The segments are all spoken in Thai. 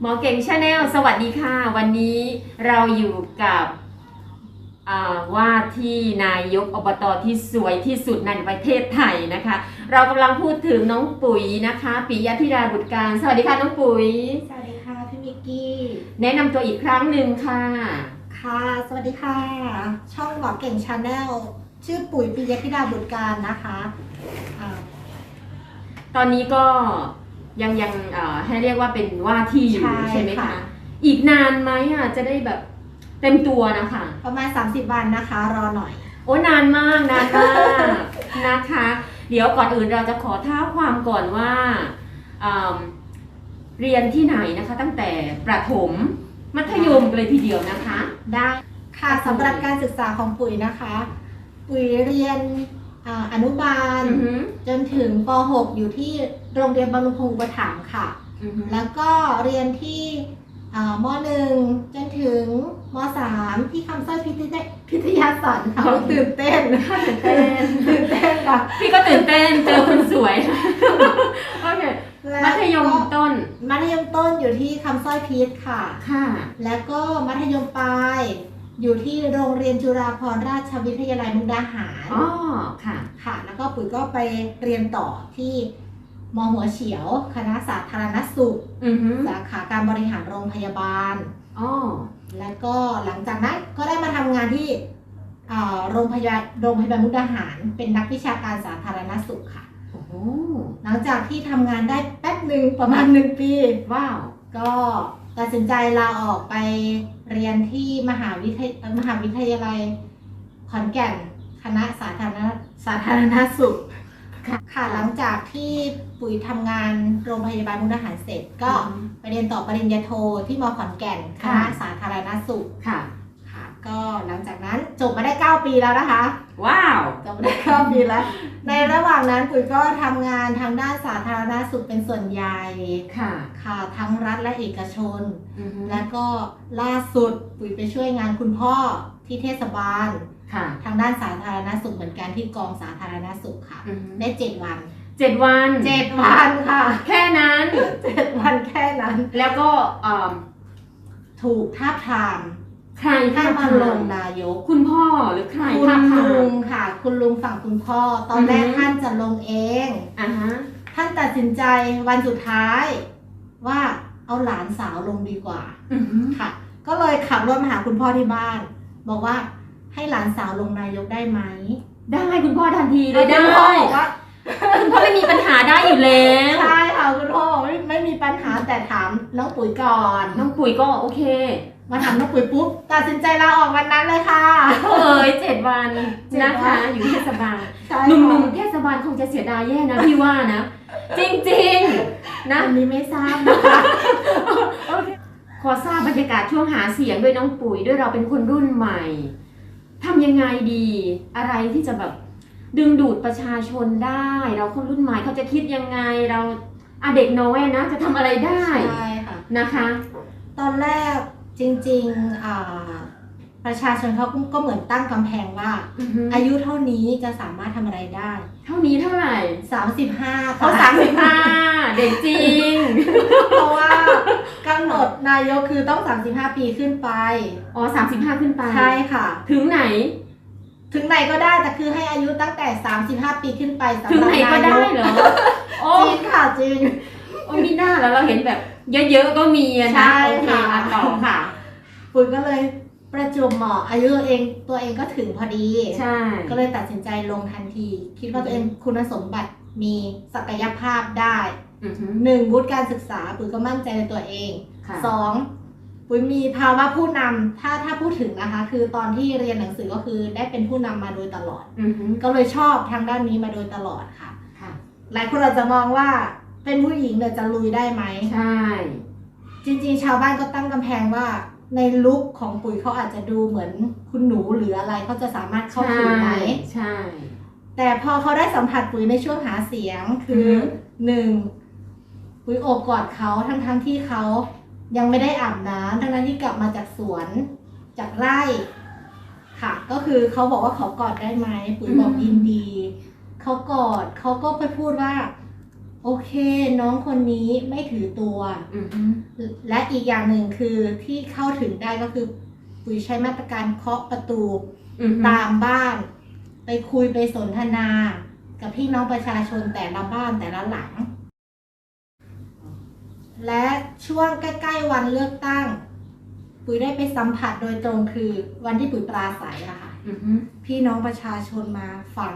หมอเก่งชาแนลสวัสดีค่ะ วันนี้เราอยู่กับอ่าว่าที่นายกอบตที่สวยที่สุดในประเทศไทยนะคะ เรากำลังพูดถึงน้องปุ๋ยนะคะปิยธิดาบุตรการ สวัสดีค่ะน้องปุ๋ย สวัสดีค่ะพี่มิกกี้ แนะนำตัวอีกครั้งหนึ่งค่ะ ค่ะ สวัสดีค่ะ ช่องหมอเก่งชาแนลชื่อปุ๋ยปิยธิดาบุตรการนะคะอ่าตอนนี้ก็ ยังยังเอ่อให้เรียกว่าเป็นว่าที่อยู่ใช่ใช่ไหมค่ะคะ อีกนานไหมอะจะได้แบบเต็มตัวนะคะ ประมาณ 30 วันนะคะ รอหน่อย โอ้นานมากนานมากนะคะ เดี๋ยวก่อนอื่นเราจะขอท้าความก่อนว่าอืมเรียนที่ไหนนะคะ ตั้งแต่ประถมมัธยมกันเลยทีเดียวนะคะ ได้ค่ะสำหรับการศึกษาของปุ๋ยนะคะ ปุ๋ยเรียน อ่าอนุบาลอือหือจนถึงป .6 อยู่ที่โรงเรียนบำรุงพงศ์อุปถัมภ์ค่ะอือหือแล้วก็เรียนที่อ่ามหนึ่งจนถึงมสามที่คำสร้อยพิทยาพิทยาศาสตร์ค่ะตื่นเต้นตื่นเต้นตื่นเต้นค่ะพี่ก็ตื่นเต้นเจอคนสวยโอเคแล้วมัธยมก็ต้น มัธยมต้นอยู่ที่คำสร้อยพีทค่ะค่ะ แล้วก็มัธยมปลาย อยู่ที่โรงเรียนจุฬาภรณราชวิทยาลัยมุกดาหารอ๋อค่ะ ค่ะ แล้วก็ปุ๋ยก็ไปเรียนต่อที่มหัวเฉียว คณะสาธารณสุขอือหือสาขาการบริหารโรงพยาบาลอ๋อแล้วก็หลังจากนั้นก็ได้มาทำงานที่อ่าโรงพยาบาลโรงพยาบาลมุกดาหาร เป็นนักวิชาการสาธารณสุขค่ะโอ้โหหลังจากที่ทำงานได้แป๊บหนึ่งประมาณหนึ่งปี ว้าว ก็ ตัดสินใจลาออกไปเรียนที่มหาวิทยมหาวิทยาลัยขอนแก่นคณะสาธารณสาธารณสุขค่ะค่ะหลังจากที่ปุ๋ยทำงานโรงพยาบาลมุกดาหารเสร็จ ก็ไปเรียนต่อปริญญาโทที่มขอนแก่นคค่ะณะสาธารณสุขค่ะ ค่ะ ก็หลังจากนั้น จบมาได้ 9 ปีแล้วนะคะ ว้าวจบมาได้ 9 ปีแล้ว ในระหว่างนั้นปุ๋ยก็ทำงานทางด้านสาธารณสุขเป็นส่วนใหญ่ค่ะค่ะทั้งรัฐและเอกชน อือหือแล้วก็ล่าสุดปุ๋ยไปช่วยงานคุณพ่อที่เทศบาล ค่ะทางด้านสาธารณสุขเหมือนกันที่กองสาธารณสุขค่ะ อือหือได้เจ็ดวันเจ็ดวันเจ็ดวันค่ะแค่นั้น เจ็ดวันแค่นั้น แล้วก็เอ่อถูกท้าบทาม ใครให้ท้ามาทามลงนายก คุณพ่อหรือใครคุณท้าทาลุมงค่ะ คุณลุงฝั่งคุณพ่อ ตอนแรกอือฮึท่านจะลงเอง อ่าฮะท่านตัดสินใจวันสุดท้ายว่าเอาหลานสาวลงดีกว่าอือหือค่ะ ก็เลยขับรถมาหาคุณพ่อที่บ้าน บอกว่าให้หลานสาวลงนายกได้ไหม ได้คุณพ่อทันทีเลยได้คุณพ่อบอกว่าคุณพ่อไม่มีปัญหาได้อยู่แล้วใช่ค่ะคุณพ่อบอกไม่ไม่มีปัญหาแต่ถามน้องปุ๋ยก่อน น้องปุ๋ยก็โอเค มาถามน้องปุ๋ยปุ๊บตัดสินใจลาออกวันนั้นเลยค่ะ เอ้ยเจ็ดวันเจ็ดวันนะคะอยู่เทศบาลใช่หนุ่ค่ะมๆเทศบาลคงจะเสียดายแย่นะพี่ว่านะ จริงๆนะอันนี้ไม่ทราบนะคะ ขอทราบบรรยากาศช่วงหาเสียงด้วยน้องปุ๋ยด้วยเราเป็นคนรุ่นใหม่ทำยังไงดี อะไรที่จะแบบดึงดูดประชาชนได้ เราคนรุ่นใหม่เขาจะคิดยังไงเราอะเด็กน้อยนะจะทำอะไรได้ใช่ค่ะ นะคะ ตอนแรก จริงๆอ่าประชาชนเขาก็เหมือนตั้งกำแพงว่าอือฮึอายุเท่านี้จะสามารถทำอะไรได้ เท่านี้เท่าไหร่35เขาค่ะสามสิบห้าเด็กจริง เพราะว่ากำหนดนายกคือต้อง35ปีขึ้นไป อ๋อสามสิบห้าขึ้นไป ใช่ค่ะ ถึงไหน ถึงไหนก็ได้แต่คือให้อายุตั้งแต่35ปีขึ้นไปสำหรับถึงไหนก็ได้ายเหรอโอ้จริงค่ะจริงโอ้มีหน้าแล้วเราเห็นแบบเยอะๆก็มีอะใช่นะโอเคค่ะอะต่อค่ะ ปุ๋ยก็เลยประจวบเหมาะอายุตัวเองตัวเองก็ถึงพอดี ใช่ ก็เลยตัดสินใจลงทันที คิดว่าตัวเองคุณสมบัติมีศักยภาพได้อือฮึ หนึ่งวุฒิการศึกษาปุ๋ยก็มั่นใจในตัวเองค่ะ สองปุ๋ยมีภาวะผู้นำถ้าถ้าพูดถึงนะคะ คือตอนที่เรียนหนังสือก็คือได้เป็นผู้นำมาโดยตลอด อือฮึก็เลยชอบทางด้านนี้มาโดยตลอดค่ะ ค่ะ หลายคนอาจจะมองว่าเป็นผู้หญิงเนี่ยจะลุยได้ไหม ใช่ จริงๆ ชาวบ้านก็ตั้งกำแพงว่า ในลุคของปุ๋ยเขาอาจจะดูเหมือนคุณหนูหรืออะไรเขาจะสามารถเข้าถึงไหมใช่ แต่พอเขาได้สัมผัสปุ๋ยในช่วงหาเสียงคือออฮึหนึ่งปุ๋ยโอบกอดเขาทั้งทั้งๆที่เขายังไม่ได้อาบน้ำทั้งนั้นที่กลับมาจากสวนจากไร่ค่ะ ก็คือเขาบอกว่าเขากอดได้ไหมปุ๋ยบอกยินดี เขากอดเขาก็ไปพูดว่า โอเค น้องคนนี้ไม่ถือตัวอือฮึและอีกอย่างหนึ่งคือที่เข้าถึงได้ก็คือปุ๋ยใช้มาตรการเคาะประตูอือฮึตามบ้าน ไปคุยไปสนทนา กับพี่น้องประชาชนแต่ละบ้านแต่ละหลัง และช่วงใกล้ ๆ วันเลือกตั้ง ปุ๋ยได้ไปสัมผัสโดยตรงคือวันที่ปุ๋ยปราศัยอะค่ะอือฮึพี่น้องประชาชนมาฟัง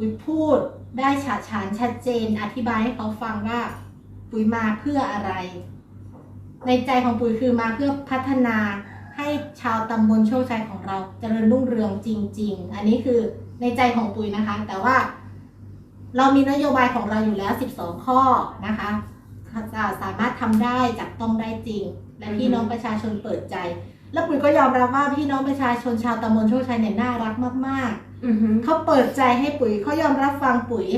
ปุ๋ยพูดได้ฉาดฉานชัดเจน อธิบายให้เขาฟังว่าปุ๋ยมาเพื่ออะไร ในใจของปุ๋ยคือมาเพื่อพัฒนาให้ชาวตำบลโชคชัยของเราเจริญรุ่งเรืองจริง ๆ อันนี้คือในใจของปุ๋ยนะคะ แต่ว่า เรามีนโยบายของเราอยู่แล้ว 12 ข้อนะคะจะสามารถทำได้จับต้องได้จริง และพี่น้องประชาชนเปิดใจ แล้วปุ๋ยก็ยอมรับว่าพี่น้องประชาชนชาวตำบลโชคชัยเนี่ยน่ารักมากๆ เขาเปิดใจให้ปุ๋ยเขายอมรับฟังปุ๋ย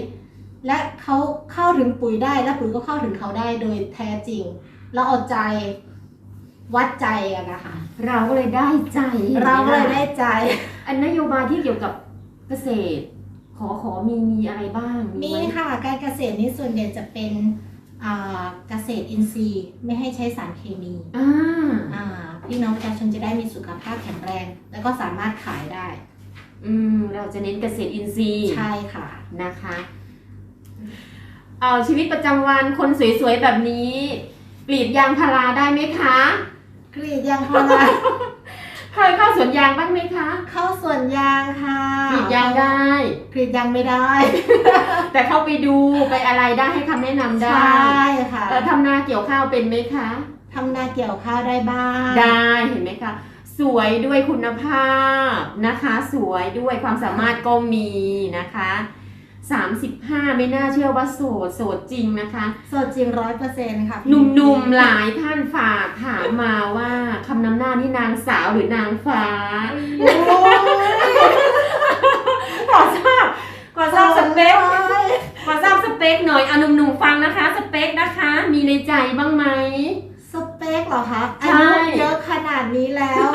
และเขาเข้าถึงปุ๋ยได้และปุ๋ยก็เข้าถึงเขาได้โดยแท้จริง เราเอาใจวัดใจอะนะคะ เราก็เลยได้ใจเราก็เลยได้ใจ อันนโยบายที่เกี่ยวกับเกษตร ขอขอมีมีอะไรบ้าง มีไหค่ะการเกษตรนี้ส่วนใหญ่จะเป็นอ่าเกษตรอินทรีย์ไม่ให้ใช้สารเคมีอ่าอ่าพี่น้องประชาชนจะได้มีสุขภาพแข็งแรง แล้วก็สามารถขายได้ อืมเราจะเน้นเกษตรอินทรีย์ใช่ค่ะนะคะเอาชีวิตประจำวันคนสวยๆแบบนี้กรีดยางพาราได้ไหมคะกรีดยางพาราเคยเข้าสวนยางบ้างไหมคะเข้าสวนยางค่ะกรีดยางได้ กรีดยางไม่ได้แต่เข้าไปดูไปอะไรได้ให้คำแนะนำใชได้่ค่ะเออทำนาเกี่ยวข้าวเป็นไหมคะ ทำนาเกี่ยวข้าวได้บ้างได้เห็นไหมคะ สวยด้วยคุณภาพนะคะ สวยด้วยความสามารถก็มีนะคะ35 ไม่น่าเชื่อว่าโสด โสดจริงนะคะสดจริงร้อยเปอร์เซ็นต์ค่ะหนุ่มๆ หลายท่านฝากถามมาว่าคำนำหน้านี่นางสาวหรือนางฟ้าโอ้ยขอทราบขอทราบสเปคขอทราบสเปคหน่อยเอาหนุ่มๆฟังนะคะ สเปคนะคะ มีในใจบ้างไหม สเปคเหรอคะใช่อายุเยอะขนาดนี้แล้ว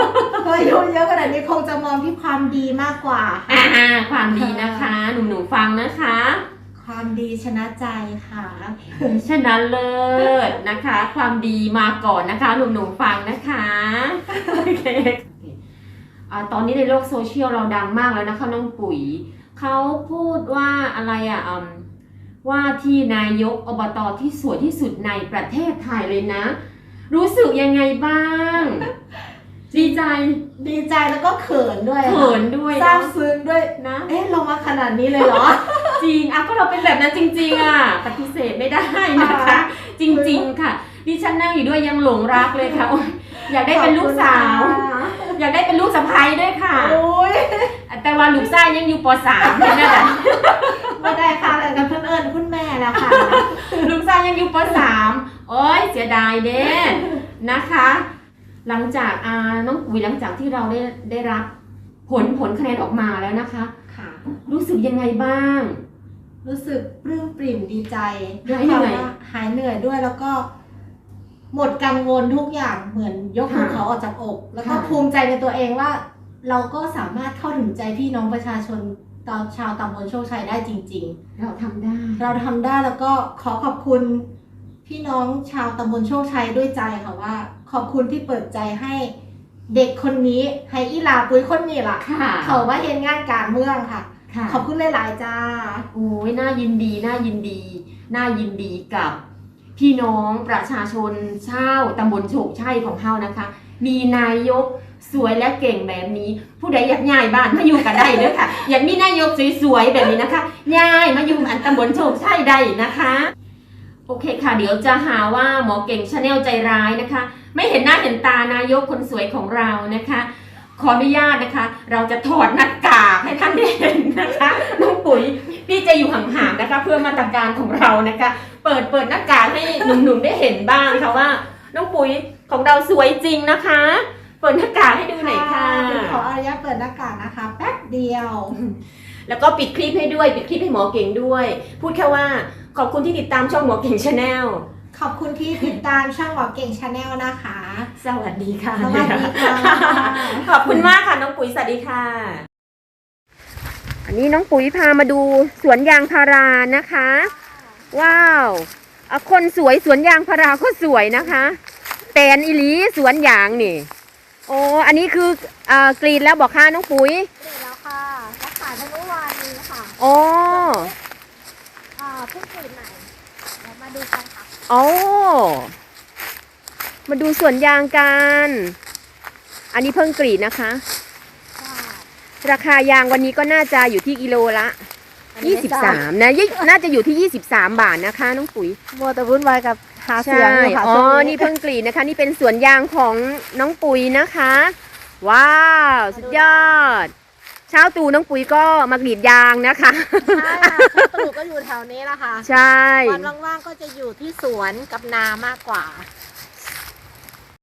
อายุเยอะขนาดนี้คงจะมองที่ความดีมากกว่าค่ะอ่าความดีนะคะ หนุ่มๆฟังนะคะ ความดีชนะใจค่ะ ชนะเลิศนะคะ ความดีมาก่อนนะคะ หนุ่มๆฟังนะคะโอเคอ่าตอนนี้ในโลกโซเชียลเราดังมากแล้วนะคะน้องปุ๋ยเขาพูดว่าอะไรอะอืมว่าที่นายกอบตที่สวยที่สุดในประเทศไทยเลยนะ รู้สึกยังไงบ้าง ดีใจดีใจแล้วก็เขินด้วยค่ะเขินด้วยซาบเนอะซึ้งด้วยนะ เอ๊ะลงมาขนาดนี้เลยเหรอ จริงอะก็เราเป็นแบบนั้นจริง ๆ อะปฏิเสธไม่ได้นะคะ จริง ๆ ค่ะดิฉันนั่งอยู่ด้วยยังหลงรักเลยค่ะโอ๊ยอยากได้เป็นลูกสาว อยากได้เป็นลูกสะใภ้ด้วยค่ะโอ้ยแต่ว่าลูกชายยังอยู่ป .3 เนี่ยนะไม่ได้ค่ะแต่กับเพื่อนเอิญคุณแม่แล้วค่ะ ลูกชายยังอยู่ป .3 โอ้ยเสียดายเด้นะคะ หลังจากอ่าน้องปุ๋ยหลังจากที่เราได้ได้รับผลผลคะแนนออกมาแล้วนะคะ ค่ะ รู้สึกยังไงบ้าง รู้สึกปลื้มปริ่มดีใจหายเหนื่อยด้วยความว่าหายเหนื่อยด้วยแล้วก็ หมดกังวลทุกอย่างเหมือนยกภูค่ะเขาออกจากอก แล้วก็ค่ะภูมิใจในตัวเองว่า เราก็สามารถเข้าถึงใจพี่น้องประชาชนตอนชาวตำบลโชคชัยได้จริงเราทำได้ๆเราทำได้แล้วก็ขอขอบคุณ พี่น้องชาวตำบลโชคชัยด้วยใจค่ะว่า ขอบคุณที่เปิดใจให้เด็กคนนี้ให้อีหลาปุ้ยคนนี้ล่ะค่ะเขาว่าเห็นงานการเมืองค่ะค่ะ ขอบคุณหลายๆจ้าโอ้ยน่ายินดีน่ายินดีน่ายินดีกับ พี่น้องประชาชนชาวตำบลโฉกชัยของเฮานะคะ มีนายกสวยและเก่งแบบนี้ ผู้ใดอยากย้ายบ้านมาอยู่กันได้เด้อค่ะ อยากมีนายกสวยๆแบบนี้นะคะย้ายมาอยู่อันตำบลโฉกชัยได้นะคะ โอเคค่ะ เดี๋ยวจะหาว่าหมอเก่งชาแนลใจร้ายนะคะ ไม่เห็นหน้าเห็นตานายกคนสวยของเรานะคะ ขออนุญาตนะคะ เราจะถอดหน้ากากให้ท่านได้เห็นนะคะน้องปุ๋ยพี่จะอยู่ห่างๆนะคะ เพื่อมาตรการของเรานะคะ เปิดเปิดหน้ากากให้หนุ่มๆได้เห็นบ้างค่ะว่า น้องปุ๋ยของเราสวยจริงนะคะ เปิดหน้ากากให้ดูหน่อยค่ะเดี๋ยวขออนุญาตเปิดหน้ากากนะคะ แป๊บเดียว แล้วก็ปิดคลิปให้ด้วย ปิดคลิปให้หมอเก่งด้วย พูดแค่ว่า ขอบคุณที่ติดตามช่องหมอเก่งชาแนลขอบคุณที่ติดตามช่องหมอเก่งชาแนลนะคะ สวัสดีค่ะสวัสดีค่ะ ขอบคุณมากค่ะ น้องปุ๋ยสวัสดีค่ะ อันนี้น้องปุ๋ยพามาดูสวนยางพารานะคะ ว้าวอะคนสวยสวนยางพาราก็สวยนะคะแปลนอิลีสวนยางนี่ โอ้อันนี้คืออ่ากรีดแล้วบอกค่ะน้องปุ๋ยเสร็จแล้วค่ะรักษาทั้งเมื่อวานนี้ค่ะ โอ้อ่า เพิ่งกรีดใหม่เดี๋ยวมาดูกันค่ะโอ้มาดูสวนยางกัน อันนี้เพิ่งกรีดนะคะค่ะราคายางวันนี้ก็น่าจะอยู่ที่กิโลละอันนี้ไม่ทราบ23 นะยี่น่าจะอยู่ที่ 23 บาทนะคะน้องปุ๋ยมัวแต่วุ่นวายกับหาเสียใช่งอยู่ค่ะอ๋อช่วงนี่เพิ่งกรีดนะคะ นี่เป็นสวนยางของน้องปุ๋ยนะคะ ว้าว สุดยอดเช้าตู่น้องปุ๋ยก็มากรีดยางนะคะ ใช่ค่ะสรุปก็อยู่แถวนี้แหละค่ะ ใช่ วันว่างๆก็จะอยู่ที่สวนกับนามากกว่า